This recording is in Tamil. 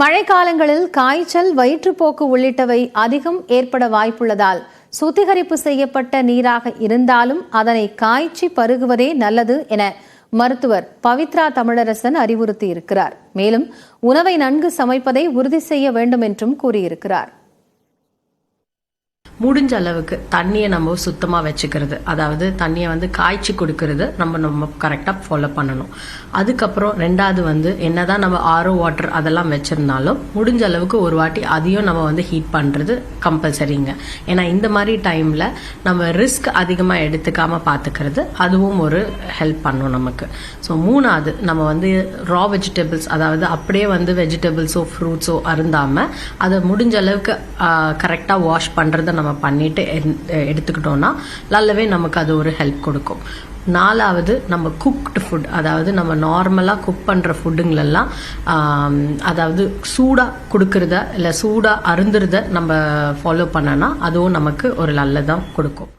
மழைக்காலங்களில் காய்ச்சல் வயிற்றுப்போக்கு உள்ளிட்டவை அதிகம் ஏற்பட வாய்ப்புள்ளதால் சுத்திகரிப்பு செய்யப்பட்ட நீராக இருந்தாலும் அதனை காய்ச்சி பருகுவதே நல்லது என மருத்துவர் பவித்ரா தமிழரசன் அறிவுறுத்தியிருக்கிறார். மேலும் உணவை நன்கு சமைப்பதை உறுதி செய்ய வேண்டும் என்றும் கூறியிருக்கிறார். முடிஞ்ச அளவுக்கு தண்ணியை நம்ம சுத்தமாக வச்சுக்கிறது. அதாவது தண்ணியை வந்து காய்ச்சி கொடுக்கறது நம்ம நம்ம கரெக்டாக ஃபாலோ பண்ணணும். அதுக்கப்புறம் ரெண்டாவது வந்து என்னதான் நம்ம ஆரோ வாட்டர் அதெல்லாம் வச்சிருந்தாலும் முடிஞ்ச அளவுக்கு ஒரு வாட்டி அதையும் நம்ம வந்து ஹீட் பண்ணுறது கம்பல்சரிங்க ஏன்னா இந்த மாதிரி டைமில் நம்ம ரிஸ்க் அதிகமாக எடுத்துக்காமல் பார்த்துக்கிறது அதுவும் ஒரு ஹெல்ப் பண்ணும் நமக்கு. ஸோ மூணாவது நம்ம வந்து ரா வெஜிடபிள்ஸ் அதாவது அப்படியே வந்து வெஜிடபிள்ஸோ ஃப்ரூட்ஸோ அருந்தாமல் அதை முடிஞ்ச அளவுக்கு கரெக்டாக வாஷ் பண்ணுறதை நம்ம நம்ம பண்ணிட்டு எடுத்துக்கிட்டோம்னா நல்லாவே நமக்கு அது ஒரு ஹெல்ப் கொடுக்கும். நாலாவது நம்ம குக்டு ஃபுட் அதாவது நம்ம நார்மலாக குக் பண்ணுற ஃபுட்டுங்களெல்லாம் அதாவது சூடாக கொடுக்கறத இல்லை சூடாக அருந்துறத நம்ம ஃபாலோ பண்ணனா அதுவும் நமக்கு ஒரு நல்லதான் கொடுக்கும்.